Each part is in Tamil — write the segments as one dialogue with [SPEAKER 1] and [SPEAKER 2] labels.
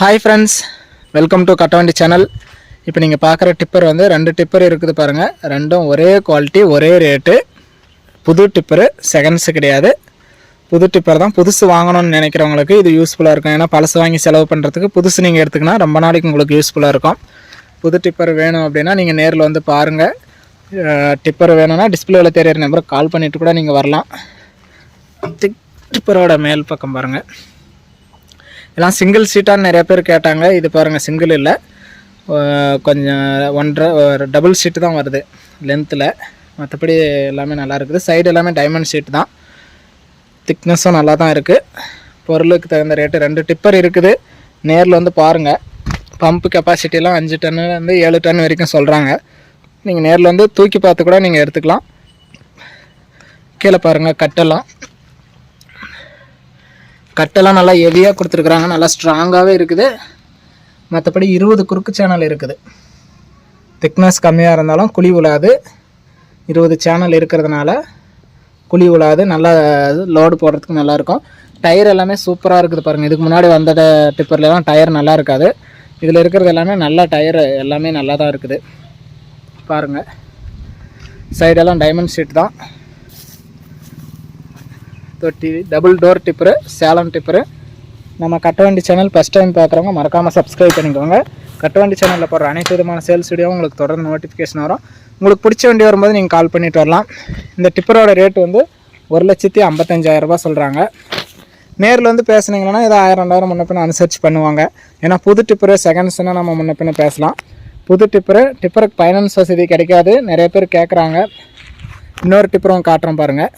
[SPEAKER 1] Hi friends welcome to Kattavandi channel இப்போ நீங்கள் பார்க்குற டிப்பர் வந்து ரெண்டு டிப்பர் இருக்குது பாருங்கள் ரெண்டும் ஒரே குவாலிட்டி ஒரே ரேட்டு புது டிப்பரு செகண்ட்ஸு கிடையாது. புது டிப்பர் தான் புதுசு வாங்கணும்னு நினைக்கிறவங்களுக்கு இது யூஸ்ஃபுல்லாக இருக்கும். ஏன்னா பழசு வாங்கி செலவு பண்ணுறதுக்கு புதுசு நீங்கள் எடுத்துக்கினா ரொம்ப நாளைக்கு உங்களுக்கு யூஸ்ஃபுல்லாக இருக்கும். புது டிப்பர் வேணும் அப்படின்னா நீங்கள் நேரில் வந்து பாருங்கள் டிப்பர் வேணும்னா டிஸ்பிளேவில் தெரியிற நம்பருக்கு கால் பண்ணிவிட்டு கூட நீங்கள் வரலாம். டிப்பரோட மேல் பக்கம் பாருங்கள் எல்லாம் சிங்கிள் சீட்டான்னு நிறைய பேர் கேட்டாங்க. இது பாருங்கள் சிங்கிள் இல்லை. கொஞ்சம் ஒன்றரை ஒரு டபுள் சீட்டு தான் வருது லென்த்தில் மற்றபடி எல்லாமே நல்லா இருக்குது. சைடு எல்லாமே டைமண்ட் ஷீட் தான். திக்னஸும் நல்லா தான் இருக்குது பொருளுக்கு தகுந்த ரேட்டு ரெண்டு டிப்பர் இருக்குது. நேரில் வந்து பாருங்கள் பம்பு கெப்பாசிட்டிலாம் அஞ்சு டன்னுலேருந்து ஏழு டன் வரைக்கும் சொல்கிறாங்க நீங்கள் நேரில் வந்து தூக்கி பார்த்து கூட நீங்கள் எடுத்துக்கலாம். கீழே பாருங்கள் கட்டெல்லாம். கட்டெல்லாம் நல்லா ஹெவியாக கொடுத்துருக்குறாங்க. நல்லா ஸ்ட்ராங்காகவே இருக்குது. மற்றபடி இருபது குறுக்கு சேனல் இருக்குது. திக்னஸ் கம்மியாக இருந்தாலும் குழி விழாது இருபது சேனல் இருக்கிறதுனால குழி விழாது நல்லா லோடு போடுறதுக்கு நல்லாயிருக்கும் டயர் எல்லாமே சூப்பராக இருக்குது பாருங்கள் இதுக்கு முன்னாடி வந்த டிப்பர்லாம் டயர் நல்லா இருக்காது. இதில் இருக்கிறது எல்லாமே நல்ல டயர் எல்லாமே நல்லா தான் இருக்குது பாருங்கள் சைடெல்லாம் டைமண்ட் ஷீட் தான். தொட்டி double door tipper Salem tipper நம்ம கட்டவண்டி சேனல் ஃபஸ்ட் டைம் பார்க்குறவங்க மறக்காமல் சப்ஸ்கிரைப் பண்ணிக்கோங்க. கட்டவண்டி சேனலில் போடுற அனைத்து விதமான சேல்ஸ் வீடியோவும் உங்களுக்கு தொடர்ந்து நோட்டிஃபிகேஷன் வரும். உங்களுக்கு பிடிச்ச வண்டி வரும்போது நீங்கள் கால் பண்ணிட்டு வரலாம். இந்த டிப்பரோட ரேட் வந்து ஒரு லட்சத்தி ஐம்பத்தஞ்சாயிரம் சொல்கிறாங்க நேரில் வந்து பேசுனீங்கன்னா ஏதோ ஆயிரம் ரெண்டாயிரம் முன்ன பின்ன அனுசரிச்சு பண்ணுவாங்க. ஏன்னா புது டிப்பரு செகண்ட்ஸ்னால் நம்ம முன்ன பின்ன பேசலாம். புது டிப்பரு டிப்பருக்கு ஃபைனான்ஸ் வசதி கிடைக்காது. நிறைய பேர் கேட்குறாங்க இன்னொரு டிப்பரும் காட்டுறோம் பாருங்கள்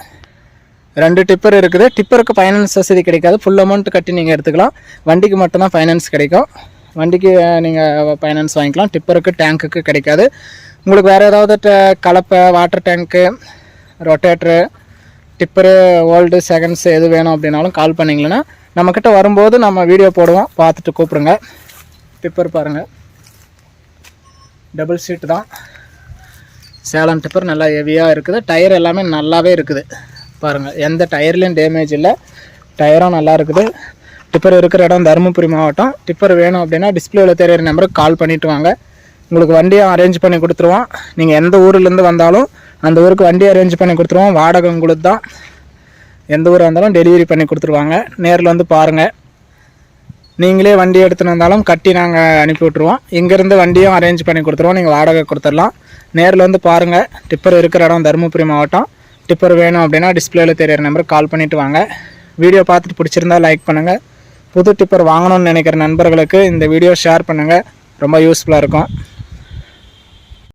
[SPEAKER 1] ரெண்டு டிப்பர் இருக்குது. டிப்பருக்கு ஃபைனான்ஸ் வசதி கிடைக்காது. ஃபுல் அமௌண்ட் கட்டி நீங்கள் எடுத்துக்கலாம். வண்டிக்கு மட்டும்தான் ஃபைனான்ஸ் கிடைக்கும். வண்டிக்கு நீங்கள் ஃபைனான்ஸ் வாங்கிக்கலாம். டிப்பருக்கு டேங்க்குக்கு கிடைக்காது. உங்களுக்கு வேறு ஏதாவது ட- கலப்பை water tank rotator tipper old seconds எது வேணும் அப்படின்னாலும் கால் பண்ணிங்களேன்னா நம்மக்கிட்ட வரும்போது நம்ம வீடியோ போடுவோம். பார்த்துட்டு கூப்பிடுங்க. டிப்பர் பாருங்கள் டபுள் சீட்டு தான். சேலம் டிப்பர் நல்லா ஹெவியாக இருக்குது. டயர் எல்லாமே நல்லாவே இருக்குது. பாருங்கள் எந்த டயர்லேயும் டேமேஜ் இல்லை. டயரும் நல்லா இருக்குது. டிப்பர் இருக்கிற இடம் தருமபுரி மாவட்டம். டிப்பர் வேணும் அப்படின்னா டிஸ்பிளேவில் தெரியிற நம்பருக்கு கால் பண்ணிட்டு வாங்க. உங்களுக்கு வண்டியும் அரேஞ்ச் பண்ணி கொடுத்துருவோம். நீங்கள் எந்த ஊர்லேருந்து வந்தாலும் அந்த ஊருக்கு வண்டி அரேஞ்ச் பண்ணி கொடுத்துருவோம். வாடகை உங்களுக்கு தான். எந்த ஊராக இருந்தாலும் டெலிவரி பண்ணி கொடுத்துருவாங்க. நேரில் வந்து பாருங்கள் நீங்களே வண்டி எடுத்துன்னு வந்தாலும் கட்டி நாங்கள் அனுப்பி விட்ருவோம் இங்கேருந்து வண்டியும் அரேஞ்ச் பண்ணி கொடுத்துருவோம். நீங்கள் வாடகை கொடுத்துடலாம். நேரில் வந்து பாருங்கள் டிப்பர் இருக்கிற இடம் தருமபுரி மாவட்டம். டிப்பர் வேணும் அப்படின்னா டிஸ்பிளேல தெரியிற நம்பருக்கு கால் பண்ணிவிட்டு வாங்க வீடியோ பார்த்துட்டு பிடிச்சிருந்தா லைக் பண்ணுங்கள் புது டிப்பர் வாங்கணும்னு நினைக்கிற நண்பர்களுக்கு இந்த வீடியோ ஷேர் பண்ணுங்கள் ரொம்ப யூஸ்ஃபுல்லாக இருக்கும்